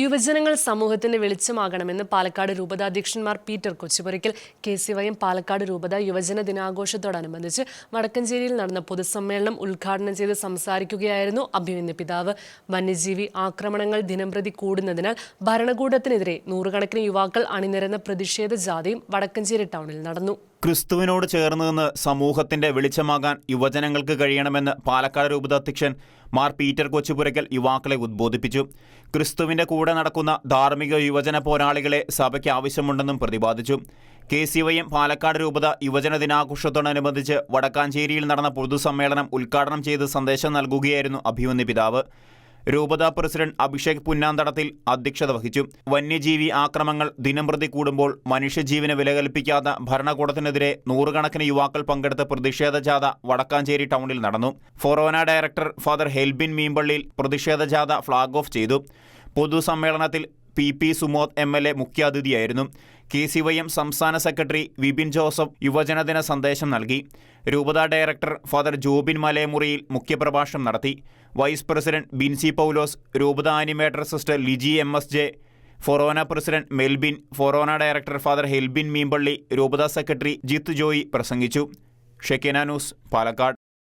യുവജനങ്ങൾ സമൂഹത്തിന്റെ വെളിച്ചമാകണമെന്ന് പാലക്കാട് രൂപത അധ്യക്ഷന്മാർ Peter Kochupurakkal K C Y M Palakkad രൂപത യുവജന ദിനാഘോഷത്തോടനുബന്ധിച്ച് വടക്കഞ്ചേരിയിൽ നടന്ന പൊതുസമ്മേളനം ഉദ്ഘാടനം ചെയ്ത് സംസാരിക്കുകയായിരുന്നു അഭിമന്യ പിതാവ്. വന്യജീവി ആക്രമണങ്ങൾ ദിനംപ്രതി കൂടുന്നതിനാൽ ഭരണകൂടത്തിനെതിരെ നൂറുകണക്കിന് യുവാക്കൾ അണിനിരന്ന പ്രതിഷേധ ജാഥയും വടക്കഞ്ചേരി ടൗണിൽ നടന്നു. ക്രിസ്തുവിനോട് ചേർന്ന് നിന്ന് സമൂഹത്തിന്റെ വെളിച്ചമാകാൻ യുവജനങ്ങൾക്ക് കഴിയണമെന്ന് പാലക്കാട് രൂപതാധ്യക്ഷൻ മാർ പീറ്റർ കൊച്ചുപുരയ്ക്കൽ യുവാക്കളെ ഉദ്ബോധിപ്പിച്ചു. ക്രിസ്തുവിന്റെ കൂടെ നടക്കുന്ന ധാർമ്മിക യുവജന പോരാളികളെ സഭയ്ക്ക് ആവശ്യമുണ്ടെന്നും പ്രതിപാദിച്ചു. K C Y M Palakkad രൂപത യുവജന ദിനാഘോഷത്തോടനുബന്ധിച്ച് വടക്കാഞ്ചേരിയിൽ നടന്ന പൊതുസമ്മേളനം ഉദ്ഘാടനം ചെയ്ത് സന്ദേശം നൽകുകയായിരുന്നു അഭിമന്യ പിതാവ്. രൂപത പ്രസിഡന്റ് അഭിഷേക് പുന്നാന്തടത്തിൽ അധ്യക്ഷത വഹിച്ചു. വന്യജീവി ആക്രമങ്ങൾ ദിനംപ്രതി കൂടുമ്പോൾ മനുഷ്യജീവന് വില കൽപ്പിക്കാത്ത ഭരണകൂടത്തിനെതിരെ നൂറുകണക്കിന് യുവാക്കൾ പങ്കെടുത്ത പ്രതിഷേധ ജാഥ വടക്കാഞ്ചേരി ടൗണിൽ നടന്നു. ഫൊറോന ഡയറക്ടർ ഫാദർ ഹെൽബിൻ മീമ്പള്ളിയിൽ പ്രതിഷേധ ജാഥ ഫ്ളാഗ് ഓഫ് ചെയ്തു. പൊതുസമ്മേളനത്തിൽ P P Sumod M L A മുഖ്യാതിഥിയായിരുന്നു. K C Y M സംസ്ഥാന സെക്രട്ടറി വിപിൻ ജോസഫ് യുവജനദിന സന്ദേശം നൽകി. രൂപത ഡയറക്ടർ ഫാദർ ജോബിൻ മലയമുറിയിൽ മുഖ്യപ്രഭാഷണം നടത്തി. വൈസ് പ്രസിഡന്റ് ബിൻസി പൗലോസ് രൂപത animator sister Liji M S J ഫൊറോന പ്രസിഡന്റ് മെൽബിൻ ഫൊറോന ഡയറക്ടർ ഫാദർ ഹെൽബിൻ മീമ്പള്ളി രൂപത സെക്രട്ടറി ജിത്ത് ജോയി പ്രസംഗിച്ചു. Shekinah news Palakkad.